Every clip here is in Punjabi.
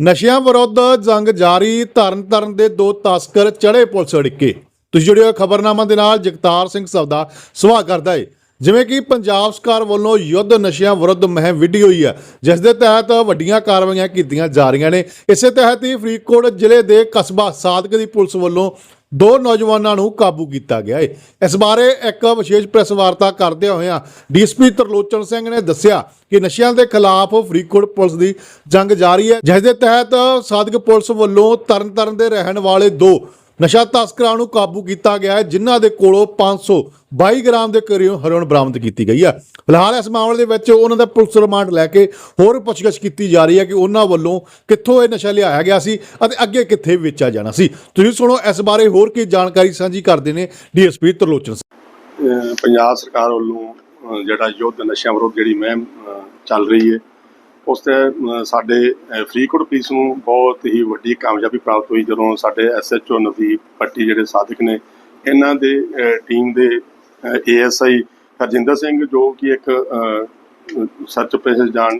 ਨਸ਼ਿਆਂ ਵਿਰੁੱਧ ਜੰਗ ਜਾਰੀ, ਧਰਨ ਤਰਨਤਾਰਨ ਦੇ ਦੋ ਤਸਕਰ ਚੜੇ ਪੁਲਿਸ ਅੜਿੱਕੇ। ਤੁਸੀਂ ਜੁੜਿਓ ਖਬਰਨਾਮਾ ਦੇ ਨਾਲ, ਜਗਤਾਰ ਸਿੰਘ ਸਬਦਾ ਸਵਾਲ ਕਰਦਾ ਏ। ਜਿਵੇਂ ਕਿ ਪੰਜਾਬ ਸਰਕਾਰ ਵੱਲੋਂ ਯੁੱਧ ਨਸ਼ਿਆਂ ਵਿਰੁੱਧ ਮੁਹਿੰਮ ਵਿੱਢੀ ਹੋਈ ਹੈ, ਜਿਸ ਦੇ ਤਹਿਤ ਵੱਡੀਆਂ ਕਾਰਵਾਈਆਂ ਕੀਤੀਆਂ ਜਾ ਰਹੀਆਂ ਨੇ। ਇਸੇ ਤਹਿਤ ਹੀ ਫਰੀਦਕੋਟ ਜ਼ਿਲ੍ਹੇ ਦੇ ਕਸਬਾ ਸਾਦਕ ਦੀ ਪੁਲਿਸ ਵੱਲੋਂ ਦੋ ਨੌਜਵਾਨਾਂ ਨੂੰ ਕਾਬੂ ਕੀਤਾ ਗਿਆ ਹੈ ਇਸ ਬਾਰੇ ਇੱਕ ਵਿਸ਼ੇਸ਼ ਪ੍ਰੈਸ ਵਾਰਤਾ ਕਰਦੇ ਹੋਇਆਂ ਡੀਐਸਪੀ ਤਰਲੋਚਨ ਸਿੰਘ ਨੇ ਦੱਸਿਆ ਕਿ ਨਸ਼ਿਆਂ ਦੇ ਖਿਲਾਫ ਫਰੀਦਕੋਟ ਪੁਲਿਸ ਦੀ ਜੰਗ ਜਾਰੀ ਹੈ। ਜਿਸ ਦੇ ਤਹਿਤ ਸਾਦਕ ਪੁਲਿਸ ਵੱਲੋਂ ਤਰਨਤਾਰਨ ਦੇ ਰਹਿਣ ਵਾਲੇ ਦੋ ਨਸ਼ਾ ਤਸਕਰਾਂ ਨੂੰ ਕਾਬੂ ਕੀਤਾ ਗਿਆ ਹੈ, ਜਿਨ੍ਹਾਂ ਦੇ ਕੋਲੋਂ 522 ਗ੍ਰਾਮ ਦੇ ਕਰੀਬ ਹੈਰੋਇਨ ਬਰਾਮਦ ਕੀਤੀ ਗਈ ਹੈ। ਫਿਲਹਾਲ ਇਸ ਮਾਮਲੇ ਦੇ ਵਿੱਚ ਉਹਨਾਂ ਦਾ ਪੁਲਿਸ ਰਿਮਾਂਡ ਲੈ ਕੇ ਹੋਰ ਪੁੱਛਗਿੱਛ ਕੀਤੀ ਜਾ ਰਹੀ ਹੈ ਕਿ ਉਹਨਾਂ ਵੱਲੋਂ ਕਿੱਥੋਂ ਇਹ ਨਸ਼ਾ ਲਿਆਇਆ ਗਿਆ ਸੀ ਅਤੇ ਅੱਗੇ ਕਿੱਥੇ ਵੇਚਿਆ ਜਾਣਾ ਸੀ। ਤੁਸੀਂ ਸੁਣੋ ਇਸ ਬਾਰੇ ਹੋਰ ਕੀ ਜਾਣਕਾਰੀ ਸਾਂਝੀ ਕਰਦੇ ਨੇ ਡੀਐਸਪੀ ਤਰਲੋਚਨ ਸਿੰਘ। ਅਹ ਪੰਜਾਬ ਸਰਕਾਰ ਵੱਲੋਂ ਜਿਹੜਾ ਯੁੱਧ ਨਸ਼ਿਆਂ ਵਿਰੁੱਧ ਜਿਹੜੀ ਮੁਹਿੰਮ ਚੱਲ ਰਹੀ ਹੈ ਉਸ ਤੇ ਸਾਡੇ ਅਹ ਫਰੀਦਕੋਟ ਪੁਲਿਸ ਨੂੰ ਬਹੁਤ ਹੀ ਵੱਡੀ ਕਾਮਯਾਬੀ ਪ੍ਰਾਪਤ ਹੋਈ ਜਦੋਂ ਸਾਡੇ ਐਸਐਚਓ ਨਵਦੀਪ ਪੱਟੀ ਜਿਹੜੇ ਸਾਧਕ ਨੇ ਇਹਨਾਂ ਦੇ ਟੀਮ ਦੇ ਏਐਸਆਈ ਹਰਜਿੰਦਰ ਸਿੰਘ ਜੋ ਕਿ ਇੱਕ ਅਹ, ਸੱਚ ਪੇਸ਼ ਜਾਣ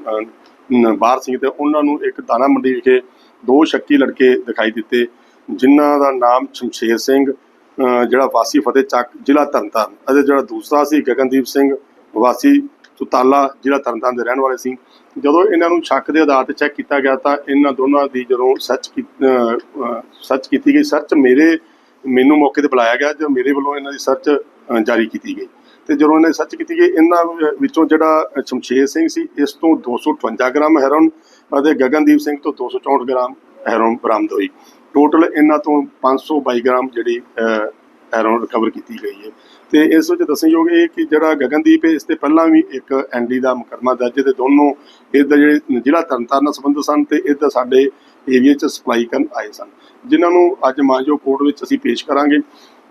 ਬਾਹਰ ਸਿੰਘ ਤੇ ਉਹਨਾਂ ਨੂੰ ਇੱਕ ਦਾਣਾ ਮੰਡੀ ਵਿਖੇ ਦੋ ਸ਼ੱਕੀ ਲੜਕੇ ਦਿਖਾਈ ਦਿੱਤੇ ਜਿਨ੍ਹਾਂ ਦਾ ਨਾਮ ਸ਼ਮਸ਼ੇਰ ਸਿੰਘ ਜਿਹੜਾ ਵਾਸੀ ਫਤਿਹ ਚੱਕ ਜ਼ਿਲ੍ਹਾ ਤਰਨਤਾਰਨ ਅਤੇ ਜਿਹੜਾ ਦੂਸਰਾ ਸੀ ਗਗਨਦੀਪ ਸਿੰਘ ਵਾਸੀ ਸੁਤਾਲਾ ਜ਼ਿਲ੍ਹਾ ਤਰਨਤਾਰਨ ਦੇ ਰਹਿਣ ਵਾਲੇ ਸੀ। ਜਦੋਂ ਇਹਨਾਂ ਨੂੰ ਸ਼ੱਕ ਦੇ ਆਧਾਰ ਤੇ ਚੈੱਕ ਕੀਤਾ ਗਿਆ ਤਾਂ ਇਹਨਾਂ ਦੋਨਾਂ ਦੀ ਜਦੋਂ ਸਰਚ ਸਰਚ ਕੀਤੀ ਗਈ ਸਰਚ ਮੇਰੇ, ਮੈਨੂੰ ਮੌਕੇ ਤੇ ਬੁਲਾਇਆ ਗਿਆ ਜੋ ਮੇਰੇ ਵੱਲੋਂ ਇਹਨਾਂ ਦੀ ਸਰਚ ਜਾਰੀ ਕੀਤੀ ਗਈ। ਤੇ ਜਦੋਂ ਇਹਨਾਂ ਦੀ ਸਰਚ ਕੀਤੀ ਗਈ, ਇਹਨਾਂ ਵਿੱਚੋਂ ਜਿਹੜਾ ਸ਼ਮਸ਼ੇਰ ਸਿੰਘ ਸੀ, ਇਸ ਤੋਂ 258 ਗ੍ਰਾਮ ਹੈਰੋਨ ਅਤੇ ਗਗਨਦੀਪ ਸਿੰਘ ਤੋਂ 264 ਗ੍ਰਾਮ ਹੈਰੋਨ ਬਰਾਮਦ ਹੋਈ। ਟੋਟਲ ਇਹਨਾਂ ਤੋਂ 522 ਗ੍ਰਾਮ ਜਿਹੜੀ ਹੈਰੋਨ ਰਿਕਵਰ ਕੀਤੀ ਗਈ ਹੈ। ਤੇ ਇਸ ਵਿੱਚ ਦੱਸਣਯੋਗ ਇਹ ਕਿ ਜਿਹੜਾ ਗਗਨਦੀਪ ਹੈ ਇਸ ਤੇ ਪਹਿਲਾਂ ਵੀ ਇੱਕ ਐਨਡੀ ਦਾ ਮੁਕੱਦਮਾ ਦਰਜ ਹੈ ਤੇ ਦੋਨੋਂ ਇਹਦਾ ਜਿਹੜੇ ਜ਼ਿਲ੍ਹਾ ਤਰਨਤਾਰਨ ਨਾਲ ਸੰਬੰਧ ਸਨ ਤੇ ਇਹਦਾ ਸਾਡੇ ਏਰੀਆ 'ਚ ਸਪਲਾਈ ਕਰਨ ਆਏ ਸਨ। ਜਿਨ੍ਹਾਂ ਨੂੰ ਅੱਜ ਮਾਂਜੋ ਕੋਰਟ ਵਿੱਚ ਅਸੀਂ ਪੇਸ਼ ਕਰਾਂਗੇ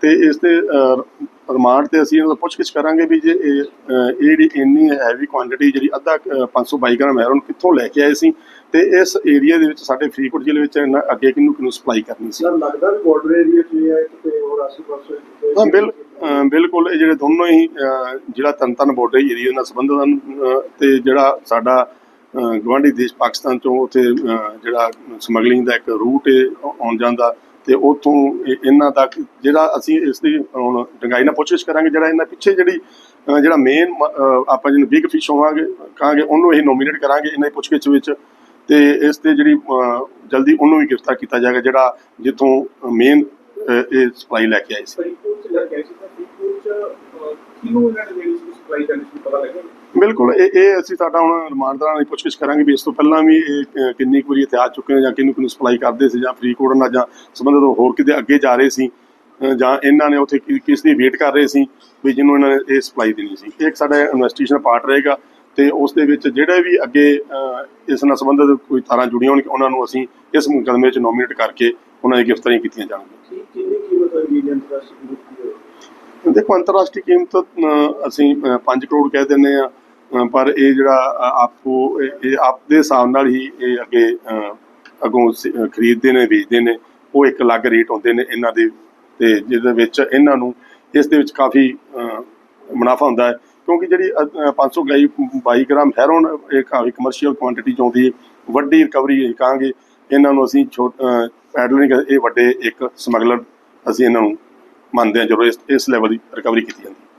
ਤੇ ਇਸ ਤੇ ਰਿਮਾਂਡ ਤੇ ਅਸੀਂ ਇਹਨਾਂ ਦਾ ਪੁੱਛਗਿੱਛ ਕਰਾਂਗੇ ਵੀ ਜੇ ਇਹ ਇਹ ਜਿਹੜੀ ਇੰਨੀ ਹੈਵੀ ਕੁਆਂਟੀਟੀ ਜਿਹੜੀ ਅੱਧਾ ਅਹ, 522 ਗ੍ਰਾਮ ਹੈਰੋਨ ਕਿੱਥੋਂ ਲੈ ਕੇ ਆਏ ਸੀ ਤੇ ਇਸ ਏਰੀਆ ਦੇ ਵਿੱਚ ਸਾਡੇ ਫਰੀਦਕੋਟ ਜ਼ਿਲ੍ਹੇ ਵਿੱਚ ਇਹਨਾਂ ਅੱਗੇ ਕਿਹਨੂੰ ਕਿਹਨੂੰ ਸਪਲਾਈ ਕਰਨੀ ਸੀ? ਸਰ ਲੱਗਦਾ ਵੀ ਬਾਰਡਰ ਏਰੀਆ 'ਚ ਹੈ ਕਿਤੇ ਹਾਂ ਬਿਲ ਬਿਲਕੁਲ ਇਹ ਜਿਹੜੇ ਦੋਨੋਂ ਹੀ ਅਹ, ਜਿਹੜਾ ਤਨਤਨ ਬੋਰਡਰ ਏਰੀਆ ਨਾਲ ਸੰਬੰਧਿਤ ਹਨ ਅਹ, ਤੇ ਜਿਹੜਾ ਸਾਡਾ ਅਹ, ਗਵਾਂਢੀ ਦੇਸ਼ ਪਾਕਿਸਤਾਨ ਤੋਂ ਉੱਥੇ ਜਿਹੜਾ ਸਮਗਲਿੰਗ ਦਾ ਇੱਕ ਰੂਟ ਹੈ ਆਉਣ ਜਾਂਦਾ ਤੇ ਉਥੋਂ ਇਹਨਾਂ ਦਾ ਜਿਹੜਾ ਅਸੀਂ ਇਸ ਦੀ ਹੁਣ ਡੰਗਾਈ ਨਾਲ ਪੁੱਛਿਸ਼ ਕਰਾਂਗੇ ਜਿਹੜਾ ਇਹਨਾਂ ਪਿੱਛੇ ਜਿਹੜੀ ਜਿਹੜਾ ਮੇਨ ਆਪਾਂ ਜਿਹਨੂੰ ਬਿਗ ਫਿਸ਼ ਹੋਵਾਂਗੇ ਕਹਾਂਗੇ ਉਹਨੂੰ ਇਹ ਨੋਮੀਨੇਟ ਕਰਾਂਗੇ ਇਹਨਾਂ ਦੀ ਪੁੱਛਗਿੱਛ ਵਿੱਚ ਤੇ ਇਸ ਤੇ ਜਿਹੜੀ ਜਲਦੀ ਉਹਨੂੰ ਵੀ ਗ੍ਰਿਫਤਾਰ ਕੀਤਾ ਜਾਏਗਾ ਜਿਹੜਾ ਜਿੱਥੋਂ ਮੇਨ ਇਹ ਸਪਲਾਈ ਲੈ ਕੇ ਆਏ ਸੀ। ਬਿਲਕੁਲ ਇਹ ਇਹ ਅਸੀਂ ਸਾਡਾ ਹੁਣ ਰਿਮਾਂਡਰਾਂ ਦੀ ਪੁੱਛਗਿੱਛ ਕਰਾਂਗੇ ਵੀ ਇਸ ਤੋਂ ਪਹਿਲਾਂ ਵੀ ਇਹ ਕਿੰਨੀ ਕੁ ਵਾਰੀ ਇੱਥੇ ਆ ਚੁੱਕੇ ਨੇ ਜਾਂ ਕਿਹਨੂੰ ਕਿਹਨੂੰ ਸਪਲਾਈ ਕਰਦੇ ਸੀ ਜਾਂ ਫਰੀਦਕੋਟ ਨਾਲ ਜਾਂ ਸੰਬੰਧਿਤ ਹੋਰ ਕਿਤੇ ਅੱਗੇ ਜਾ ਰਹੇ ਸੀ ਜਾਂ ਇਹਨਾਂ ਨੇ ਉੱਥੇ ਕਿਸ ਦੀ ਵੇਟ ਕਰ ਰਹੇ ਸੀ ਵੀ ਜਿਹਨੂੰ ਇਹਨਾਂ ਨੇ ਇਹ ਸਪਲਾਈ ਦੇਣੀ ਸੀ। ਇਹ ਇੱਕ ਸਾਡਾ ਇਨਵੈਸਟੀਗੇਸ਼ਨ ਪਾਰਟ ਰਹੇਗਾ ਤੇ ਉਸ ਦੇ ਵਿੱਚ ਜਿਹੜੇ ਵੀ ਅੱਗੇ ਇਸ ਨਾਲ ਸੰਬੰਧਿਤ ਕੋਈ ਤਾਰਾਂ ਜੁੜੀਆਂ ਹੋਣ ਉਹਨਾਂ ਨੂੰ ਅਸੀਂ ਇਸ ਮੁਕੱਦਮੇ 'ਚ ਨੋਮੀਨੇਟ ਕਰਕੇ ਉਹਨਾਂ ਦੀ ਗ੍ਰਿਫਤਾਰੀਆਂ ਕੀਤੀਆਂ ਜਾਣਗੀਆਂ। ਕੀਮਤ ਹੋਏਗੀ ਇੰਡੀਅਨ ਦੇਖੋ ਅੰਤਰਰਾਸ਼ਟਰੀ ਕੀਮਤ ਅਸੀਂ 5 ਕਰੋੜ ਕਹਿ ਦਿੰਦੇ ਆ ਪਰ ਇਹ ਜਿਹੜਾ ਅ, ਆਪੋ ਇਹ ਆਪਦੇ ਹਿਸਾਬ ਨਾਲ ਹੀ ਇਹ ਅੱਗੇ ਅ, ਅੱਗੋਂ ਸ- ਖਰੀਦਦੇ ਨੇ ਵੇਚਦੇ ਨੇ ਉਹ ਇੱਕ ਅਲੱਗ ਰੇਟ ਹੁੰਦੇ ਨੇ ਇਹਨਾਂ ਦੇ ਤੇ ਜਿਹਦੇ ਵਿੱਚ ਇਹਨਾਂ ਨੂੰ ਇਸ ਦੇ ਵਿੱਚ ਕਾਫੀ ਮੁਨਾਫਾ ਹੁੰਦਾ ਹੈ ਕਿਉਂਕਿ ਜਿਹੜੀ ਅ, ਅ, 522 ਗ੍ਰਾਮ ਹੈਰੋਨ ਇਹ ਕਾਫੀ ਕਮਰਸ਼ੀਅਲ ਕੁਆਂਟੀਟੀ ਚ ਆਉਂਦੀ ਹੈ ਵੱਡੀ ਰਿਕਵਰੀ ਕਹਾਂਗੇ ਇਹਨਾਂ ਨੂੰ ਅਸੀਂ ਛੋਟ ਪੈਡਲ ਇਹ ਵੱਡੇ ਇੱਕ ਸਮਗਲਰ ਅਸੀਂ ਇਹਨਾਂ ਨੂੰ ਮੰਨਦੇ ਹਾਂ ਜਦੋਂ ਇਸ ਇਸ ਲੈਵਲ ਦੀ ਰਿਕਵਰੀ ਕੀਤੀ ਜਾਂਦੀ ਹੈ।